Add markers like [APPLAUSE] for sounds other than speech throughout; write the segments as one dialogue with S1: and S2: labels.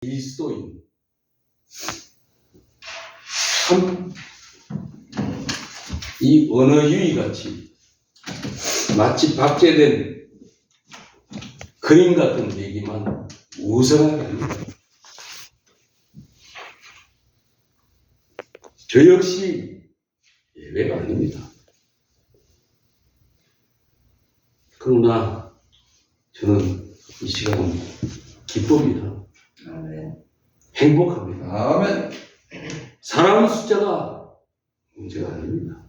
S1: 그리스도인 참 이 언어 유희 같이 마치 박제된 그림 같은 얘기만 우선하게 합니다. 저 역시 예외가 아닙니다. 그러나 저는 이 시간은 기쁩니다.
S2: 아멘.
S1: 행복합니다.
S3: 아멘.
S1: 사람 숫자가 문제가 아닙니다.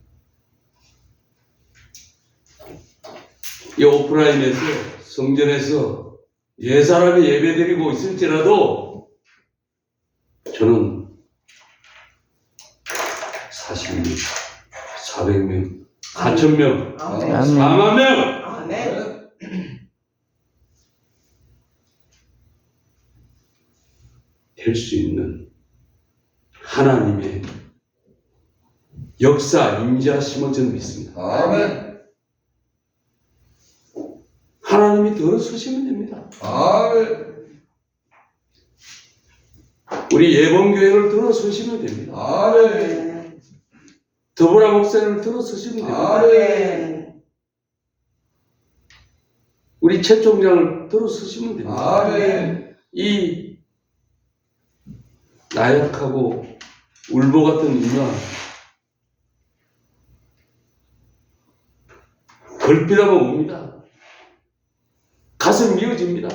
S1: 이 오프라인에서 성전에서 네 사람이 예배드리고 있을지라도 저는 40명, 400명, 4천명,
S2: 아멘.
S3: 아멘.
S1: 4만 명
S2: 아멘.
S1: 될 수 있는 하나님의 역사 임재하심을 저는 믿습니다.
S3: 아멘.
S1: 하나님이 들어서시면 됩니다.
S3: 아멘.
S1: 우리 예봉교회를 들어서시면 됩니다.
S3: 아멘.
S1: 더불어 목사님을 들어서시면 됩니다.
S2: 아멘.
S1: 우리 최 총장을 들어서시면 됩니다.
S3: 아멘.
S1: 이 나약하고 울보 같은 인간 걸핏하면 옵니다. 가슴 미어집니다.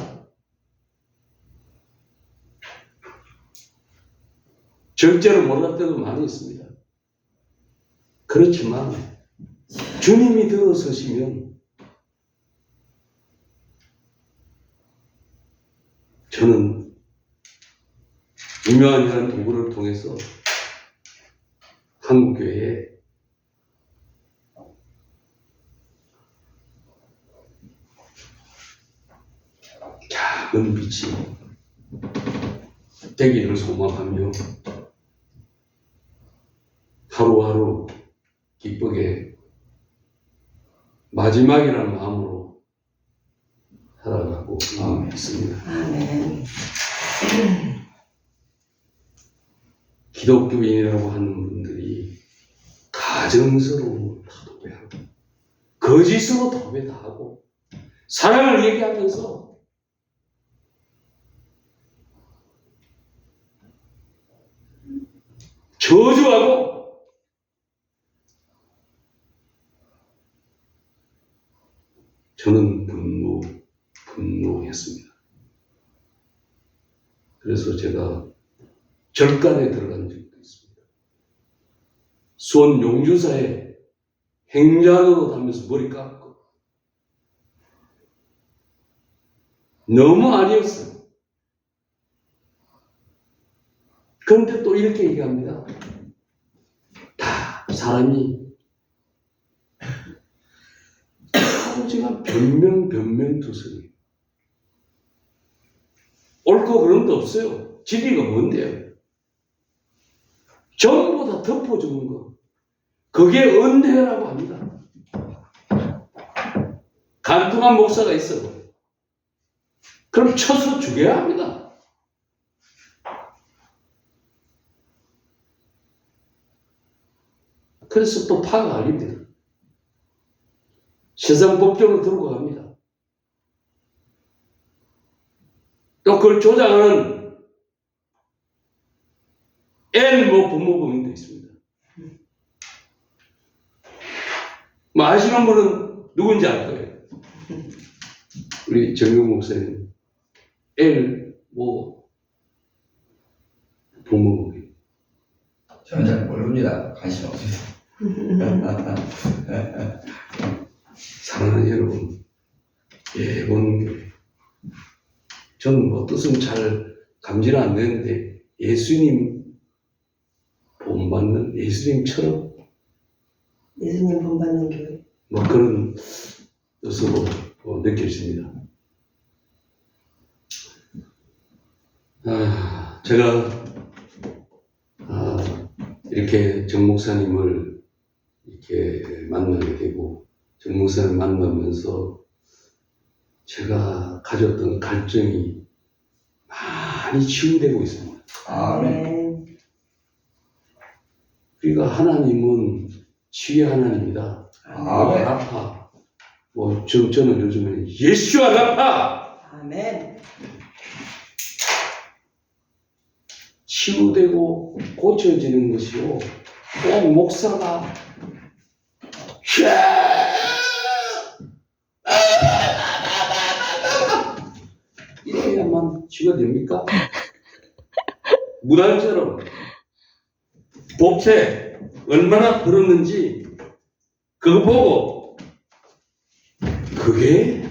S1: 절제를 못할 때도 많이 있습니다. 그렇지만 주님이 들어서시면 저는 유명한이라는 도구를 통해서 한국교회에 작은 빛이 되기를 소망하며 하루하루 기쁘게 마지막이라는 마음으로 살아가고 있습니다.
S2: 아멘.
S1: 기독교인이라고 하는 분들이 가정스러움을 다 도배하고 거짓으로 도배 다 하고 사랑을 얘기하면서 저주하고 저는 분노, 분노했습니다. 그래서 제가 절간에 있습니다. 수원 용주사에 행자노로 하면서 머리 깎고 너무 아니었어요. 그런데 또 이렇게 얘기합니다. 다 사람이 오지만 변명 변명 투성이 옳고 그런 거 없어요. 진리가 뭔데요? 전부 다 덮어주는 거. 그게 은혜라고 합니다. 간통한 목사가 있어. 그럼 쳐서 죽여야 합니다. 그래서 또 파가 아닙니다. 세상 법정을 들고 갑니다. 또 그걸 조장하는 N뭐 부모범인도 있습니다. 뭐 아시는 분은 누군지 알 거예요. 우리 정용 목사님 L뭐 부모범인.
S3: 저는 잘 모릅니다. 관심 없어요.
S1: 사랑하는 여러분, 예본 저는 뭐 뜻은 잘 감지는 안 되는데 예수님 본받는 예수님처럼
S2: 예수님 본받는 교회.
S1: 뭐 그런 뜻으로 어, 느껴집니다. 아, 제가 아, 이렇게 정 목사님을 이렇게 만나게 되고 정 목사를 만나면서 제가 가졌던 갈증이 많이 치유되고 있습니다.
S3: 아멘.
S2: 아멘.
S1: 그러니까 하나님은 치유의 하나님이다.
S3: 아멘.
S1: 아파. 뭐 저, 저는 요즘에 예수와 아파
S2: 아멘.
S1: 치유되고 고쳐지는 것이요. 꼭 목사가 이래야만 치유가 됩니까? 무단처럼 복채 얼마나 들었는지 그거 보고 그게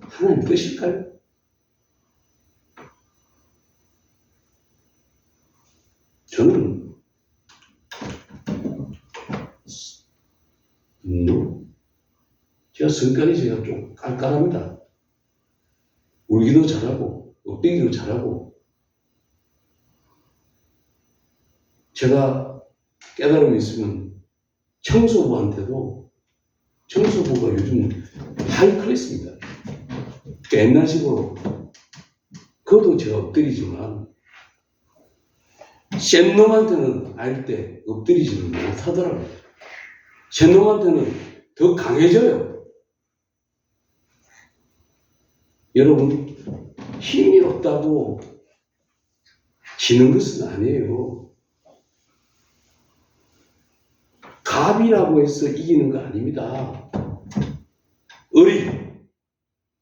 S1: 하나님 뜻일까요? 저는 음, 제가 성격이 제가 좀 깔깔합니다. 울기도 잘하고 엎드기도 잘하고 제가 깨달음이 있으면 청소부한테도 청소부가 요즘 하이 클래스입니다. 그러니까 옛날식으로 그것도 제가 엎드리지만 센 놈한테는 알 때 엎드리지는 못하더라고요. 센 놈한테는 더 강해져요. 여러분, 힘이 없다고 지는 것은 아니에요. 갑이라고 해서 이기는 거 아닙니다. 어리,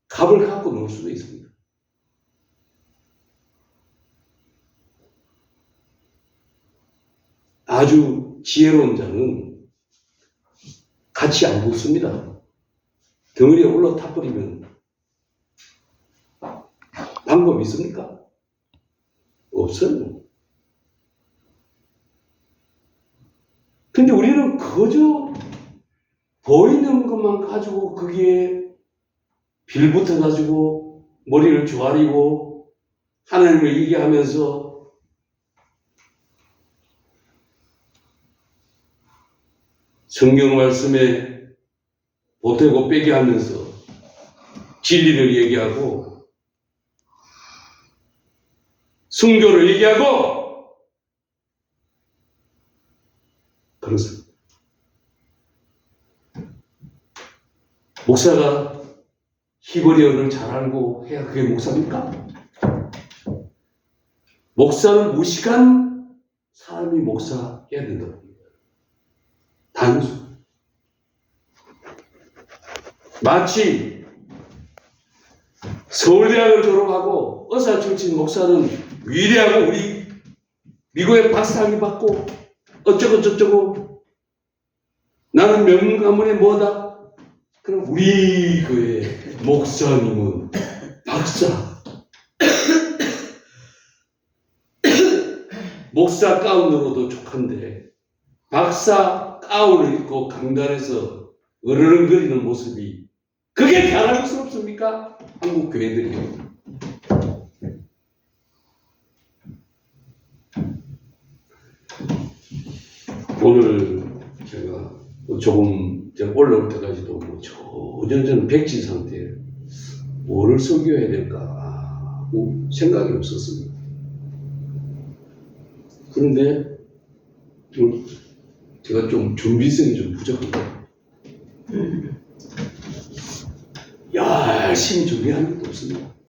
S1: 갑을 갖고 놀 수도 있습니다. 아주 지혜로운 자는 같이 안 붙습니다. 덩어리에 올라타버리면 방법 있습니까? 없어요. 근데 우리는 그저 보이는 것만 가지고 거기에 빌붙어 가지고 머리를 조아리고 하나님을 얘기하면서 성경 말씀에 보태고 빼게 하면서 진리를 얘기하고 순교를 얘기하고 그렇습니다. 목사가 히브리어를 잘 알고 해야 그게 목사입니까? 목사는 무식한 사람이 목사 해야 된다고 합니다. 단수. 마치 서울대학을 졸업하고 의사 출신 목사는 위대하고 우리 미국의 박사학위 받고 어쩌고 저쩌고 나는 명문 가문의 뭐다? 그럼 우리 교회 목사님은 박사 [COUGHS] 목사 가운으로도 족한데 박사 가운을 입고 강단에서 으르렁거리는 모습이 그게 자랑스럽습니까? 한국 교회들이요. 오늘 제가 뭐 조금 제가 올라올 때까지도 뭐 전혀 저는 백지 상태에 뭐를 설교해야 될까 뭐 생각이 없었습니다. 그런데 좀 제가 좀 준비성이 좀 부족합니다. 열심히 준비한 것도 없습니다.